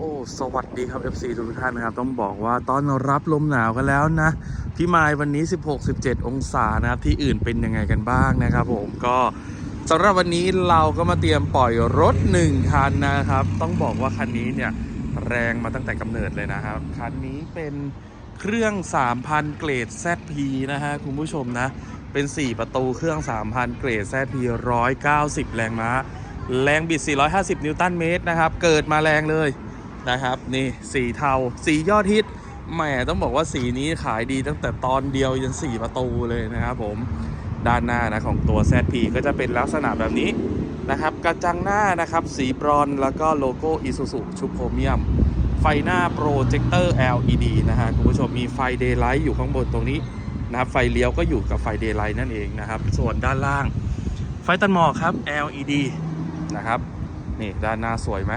โอ้สวัสดีครับ FC ทุกท่านนะครับ ต้องบอกว่าต้อนรับลมหนาวกันแล้วนะพี่มายวันนี้ 16-17 องศานะครับ ที่อื่นเป็นยังไงกันบ้างนะครับ ผมก็สำหรับวันนี้เราก็มาเตรียมปล่อยรถ 1 คันนะครับ ต้องบอกว่าคันนี้เนี่ยแรงมาตั้งแต่กำเนิดเลยนะครับ คันนี้เป็นเครื่อง 3,000 เกรด ZP นะฮะคุณผู้ชมนะ เป็น 4 ประตูเครื่อง 3,000 เกรด ZP 190 แรงม้า แรงบิด 450 นิวตันเมตรนะครับ เกิดมาแรงเลย นะครับ นี่สีเทาสียอดฮิตแหมต้องบอกว่าสีนี้ขายดีตั้งแต่ตอนเดียวยัน4ประตูเลยนะครับผมด้านหน้านะของตัว ZP ก็จะเป็นลักษณะแบบนี้นะครับ กระจังหน้านะครับ สีบรอนแล้วก็โลโก้ Isuzu ชุบโครเมียม ไฟหน้าโปรเจคเตอร์ LED นะฮะคุณผู้ชมมีไฟเดย์ไลท์อยู่ข้างบนตรงนี้นะครับไฟเลี้ยวก็อยู่กับไฟเดย์ไลท์นั่นเองนะครับ ส่วนด้านล่าง ไฟตัดหมอกครับ LED นะครับ นี่ด้านหน้าสวยไหม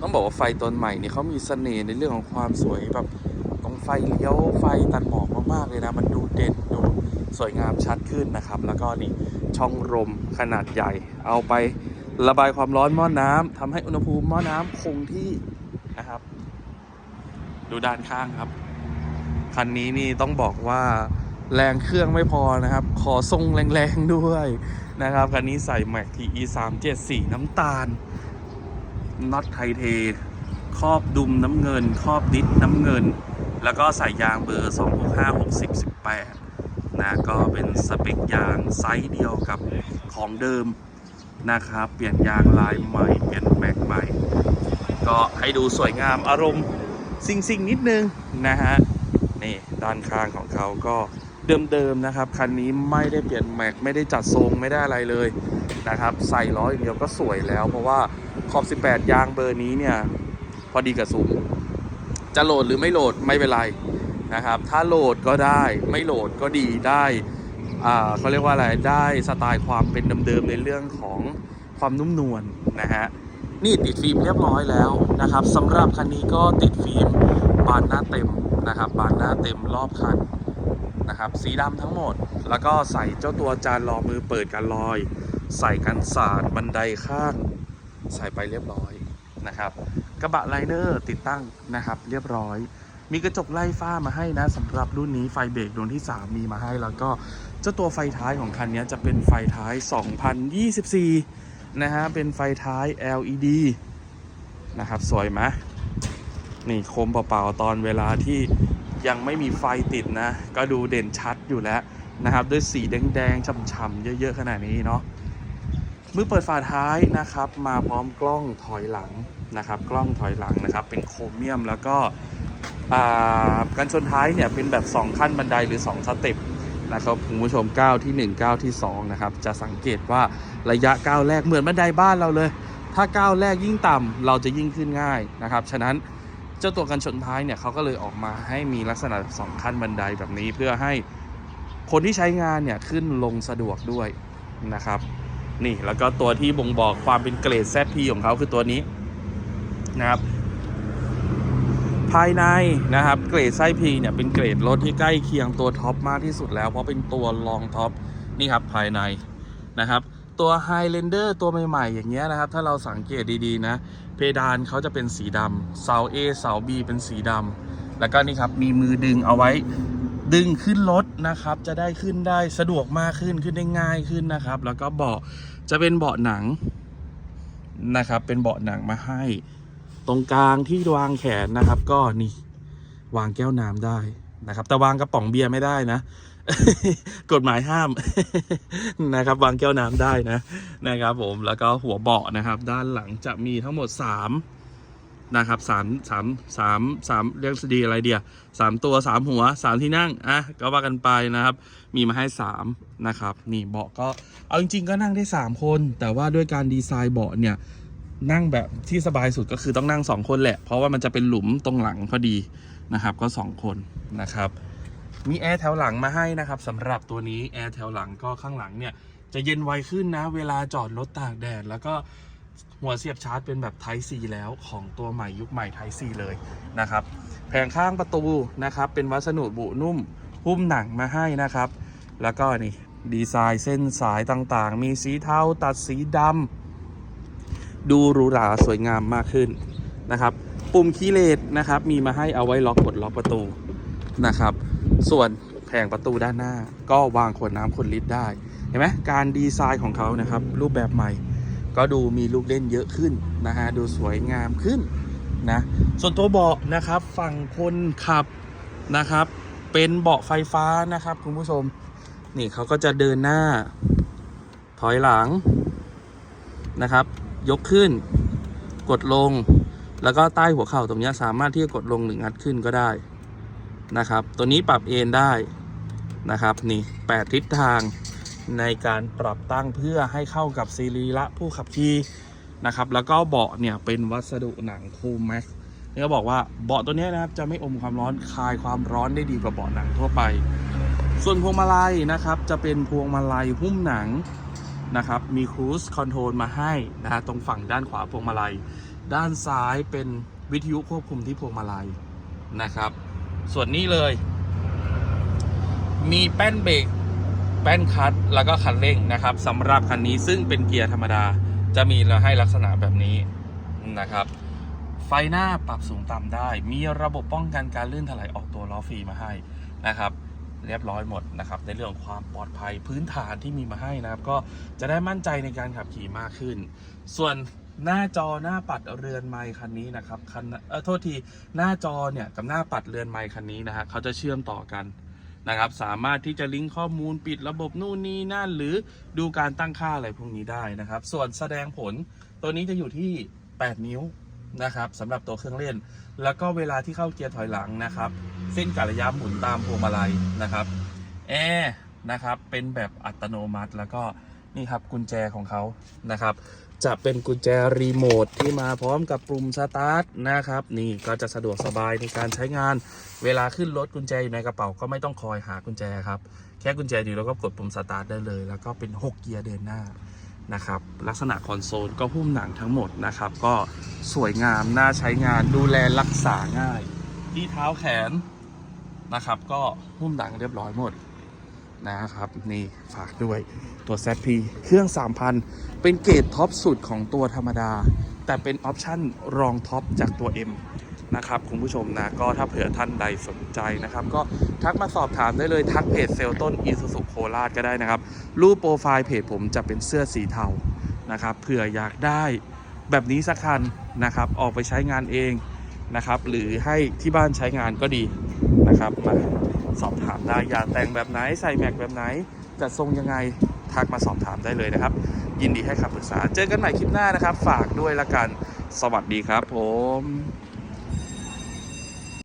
ต้องบอกว่าไฟตัวใหม่นี่เขามีเสน่ห์ในเรื่องของความสวยแบบตรงไฟเลี้ยวไฟตัดหมอกมากๆเลยนะ มันดูเด่นดูสวยงามชัดขึ้นนะครับ แล้วก็นี่ช่องลมขนาดใหญ่ เอาไประบายความร้อนหม้อน้ำทำให้อุณหภูมิหม้อน้ำคงที่นะครับ ดูด้านข้างครับ คันนี้นี่ต้องบอกว่าแรงเครื่องไม่พอนะครับ ขอทรงแรงๆด้วยนะครับ คันนี้ใส่ Mac TE 3 7 4น้ำตาล น็อตไทเท ครอบดุมน้ำเงิน ครอบดิสน้ำเงิน แล้วก็ใส่ยางเบอร์ 265 60 18 นะ ก็เป็นสเปคยางไซส์เดียวกับของเดิมนะครับ เปลี่ยนยางลายใหม่ เปลี่ยนแม็กใหม่ ก็ให้ดูสวยงามอารมณ์ซิงซิงนิดนึงนะฮะ นี่ด้านข้างของเขาก็เดิมๆนะครับ คันนี้ไม่ได้เปลี่ยนแม็กไม่ได้จัดทรงไม่ได้อะไรเลยนะครับ ใส่ล้ออย่างเดียวก็สวยแล้วเพราะว่า ขอบ 18 ยางเบอร์นี้เนี่ย พอดีกับซุ้มจะโหลดหรือไม่โหลดไม่เป็นไรนะครับ ถ้าโหลดก็ได้ไม่โหลดก็ดีได้อ่าเขาเรียกว่าอะไรได้สไตล์ความเป็นเดิมๆในเรื่องของความนุ่มนวลนะฮะนี่ติดฟิล์มเรียบร้อยแล้วนะครับสำหรับคันนี้ก็ติดฟิล์มบานหน้าเต็มนะครับ บานหน้าเต็มรอบคันนะครับ สีดำทั้งหมด แล้วก็ใส่เจ้าตัวจานรอมือเปิดกันลอย ใส่กันสาดบันไดข้าง ใส่ไปเรียบร้อยนะครับ กระบะไลเนอร์ติดตั้งนะครับเรียบร้อย มีกระจกไล่ฟ้ามาให้นะสำหรับรุ่นนี้ไฟเบรกดวงที่ 3 มีมาให้ แล้วก็เจ้าตัวไฟท้ายของคันนี้จะเป็นไฟท้าย 2024 นะฮะ เป็นไฟท้าย LED นะครับ สวยไหมนี่โคมเปล่าๆ ตอนเวลาที่ยังไม่มีไฟติดนะ ก็ดูเด่นชัดอยู่แล้วนะครับ ด้วยสีแดงๆฉ่ำๆเยอะๆ ขนาดนี้เนาะ มือเปิดฝาท้ายนะครับ มาพร้อมกล้องถอยหลังนะครับ กล้องถอยหลังนะครับ เป็นโครเมียมแล้วก็อ่ากันชนท้ายเนี่ยเป็นแบบ 2 ขั้นบันไดหรือ 2 สเต็ปนะครับคุณผู้ชมก้าวที่1ก้าวที่2นะครับจะสังเกตว่าระยะก้าวแรกเหมือนบันไดบ้านเราเลย ถ้าก้าวแรกยิ่งต่ำเราจะยิ่งขึ้นง่ายนะครับ ฉะนั้นเจ้าตัวกันชนท้ายเนี่ยเขาก็เลยออกมาให้มีลักษณะสองขั้นบันไดแบบนี้เพื่อให้คนที่ใช้งานเนี่ยขึ้นลงสะดวกด้วยนะครับ นี่แล้วก็ตัวที่บ่งบอกความเป็นเกรด ZP ของเขาคือตัวนี้นะครับ ภายในนะครับเกรดไส้พีเนี่ยเป็นเกรดรถที่ใกล้เคียงตัวท็อปมากที่สุดแล้วเพราะเป็นตัวรองท็อปนี่ครับภายในนะครับ ตัว Highlander ตัวใหม่ ๆ อย่างเงี้ยนะครับ ถ้าเราสังเกตดีๆนะ เพดานเขาจะเป็นสีดำเสา A เสา B เป็นสีดำแล้วก็นี่ครับมีมือดึงเอาไว้ ดึงขึ้นรถนะครับ จะได้ขึ้นได้สะดวกมากขึ้นขึ้นได้ง่ายขึ้นนะครับ แล้วก็เบาะจะเป็นเบาะหนังนะครับ เป็นเบาะหนังมาให้ ตรงกลางที่วางแขนนะครับ ก็นี่วางแก้วน้ำได้นะครับ แต่วางกระป๋องเบียร์ไม่ได้นะ กฎหมายห้ามนะครับ วางแก้วน้ำได้นะนะครับ ผมแล้วก็หัวเบาะนะครับ ด้านหลังจะมีทั้งหมดสาม นะครับสามสามสามสามเรียกดีอะไรเดียสามตัวสามหัวสามที่นั่งอะก็ว่ากันไปนะครับ มีมาให้สามนะครับ นี่เบาะก็เอาจริงๆก็นั่งได้สามคน แต่ว่าด้วยการดีไซน์เบาะเนี่ยนั่งแบบที่สบายสุดก็คือต้องนั่งสองคนแหละ เพราะว่ามันจะเป็นหลุมตรงหลังพอดีนะครับ ก็สองคนนะครับ มีแอร์แถวหลังมาให้นะครับสำหรับตัวนี้แอร์แถวหลังก็ข้างหลังเนี่ยจะเย็นไวขึ้นนะ เวลาจอดรถตากแดดแล้วก็ หัวเสียบชาร์จเป็นแบบ Type C แล้วของตัวใหม่ยุคใหม่ Type C เลยนะครับ แผงข้างประตูนะครับ เป็นวัสดุบุนุ่มหุ้มหนังมาให้นะครับ แล้วก็นี่ดีไซน์เส้นสายต่างๆ มีสีเทาตัดสีดำดูหรูหราสวยงามมากขึ้นนะครับ ปุ่มคีย์เลสนะครับ มีมาให้เอาไว้ล็อกกดล็อกประตูนะครับ ส่วนแผงประตูด้านหน้า ก็วางขวดน้ำขวดลิตรได้ เห็นไหมการดีไซน์ของเขานะครับ รูปแบบใหม่ ก็ดูมีลูกเล่นเยอะขึ้นนะฮะดูสวยงามขึ้นนะส่วนตัวเบาะนะครับฝั่งคนขับนะครับ เป็นเบาะไฟฟ้านะครับคุณผู้ชมนี่เขาก็จะเดินหน้า ถอยหลังนะครับ ยกขึ้น กดลง แล้วก็ใต้หัวเข่าตรงนี้สามารถที่จะกดลงหรืองัดขึ้นก็ได้นะครับ ตัวนี้ปรับเอนได้นะครับนี่แปดทิศทาง ในการปรับตั้งเพื่อให้เข้ากับซีรีระผู้ขับขี่นะครับ แล้วก็เบาะเนี่ยเป็นวัสดุหนังคูแม็กนี่ก็บอกว่าเบาะตัวนี้นะครับจะไม่อมความร้อนคายความร้อนได้ดีกว่าเบาะหนังทั่วไป ส่วนพวงมาลัยนะครับจะเป็นพวงมาลัยหุ้มหนังนะครับ มีครู i คอนโทรลมาให้นะฮะตรงฝั่งด้านขวาพวงมาลัย ด้านซ้ายเป็นวิทยุควบคุมที่พวงมาลัยนะครับ ส่วนนี้เลย มีแป้นเบรก แป้นคลัตช์แล้วก็คันเร่งนะครับสำหรับคันนี้ซึ่งเป็นเกียร์ธรรมดาจะมีเราให้ลักษณะแบบนี้นะครับ ไฟหน้าปรับสูงต่ำได้ มีระบบป้องกันการลื่นถลายออกตัวล้อฟรีมาให้นะครับ เรียบร้อยหมดนะครับ ในเรื่องของความปลอดภัยพื้นฐานที่มีมาให้นะครับ ก็จะได้มั่นใจในการขับขี่มากขึ้น ส่วนหน้าจอหน้าปัดเรือนไมค์คันนี้นะครับคันเออโทษทีหน้าจอเนี่ยกับหน้าปัดเรือนไมค์คันนี้นะฮะเขาจะเชื่อมต่อกัน นะครับ สามารถที่จะลิงก์ข้อมูลปิดระบบนู่นนี่นั่น หรือดูการตั้งค่าอะไรพวกนี้ได้นะครับ ส่วนแสดงผลตัวนี้จะอยู่ที่ 8 นิ้วนะครับสำหรับตัวเครื่องเล่น แล้วก็เวลาที่เข้าเกียร์ถอยหลังนะครับ เส้นกระยะหมุนตามพวงมาลัยนะครับแอร์นะครับเป็นแบบอัตโนมัติแล้วก็ นี่ครับกุญแจของเขานะครับ จะเป็นกุญแจรีโมทที่มาพร้อมกับปุ่มสตาร์ทนะครับ นี่ก็จะสะดวกสบายในการใช้งาน เวลาขึ้นรถกุญแจอยู่ในกระเป๋าก็ไม่ต้องคอยหากุญแจครับ แค่กุญแจอยู่แล้วก็กดปุ่มสตาร์ทได้เลย แล้วก็เป็น 6 เกียร์เดินหน้านะครับ ลักษณะคอนโซลก็หุ้มหนังทั้งหมดนะครับ ก็สวยงามน่าใช้งานดูแลรักษาง่าย ที่เท้าแขนนะครับ ก็หุ้มหนังเรียบร้อยหมด นะครับ นี่ฝากด้วยตัว ZP เครื่อง 3,000 เป็นเกรดท็อปสุดของตัวธรรมดา แต่เป็นออปชั่นรองท็อปจากตัว M นะครับคุณผู้ชมนะก็ถ้าเผื่อท่านใดสนใจนะครับ ก็ทักมาสอบถามได้เลยทักเพจเซลต้นอีสุสุโคราชก็ได้นะครับ รูปโปรไฟล์เพจผมจะเป็นเสื้อสีเทานะครับเผื่ออยากได้แบบนี้สักคันนะครับออกไปใช้งานเองนะครับ หรือให้ที่บ้านใช้งานก็ดีนะครับมา สอบถามได้อยากแต่งแบบไหนใส่แม็กแบบไหนจัดทรงยังไงทักมาสอบถามได้เลยนะครับ ยินดีให้คำปรึกษา เจอกันใหม่คลิปหน้านะครับ ฝากด้วยละกัน สวัสดีครับผม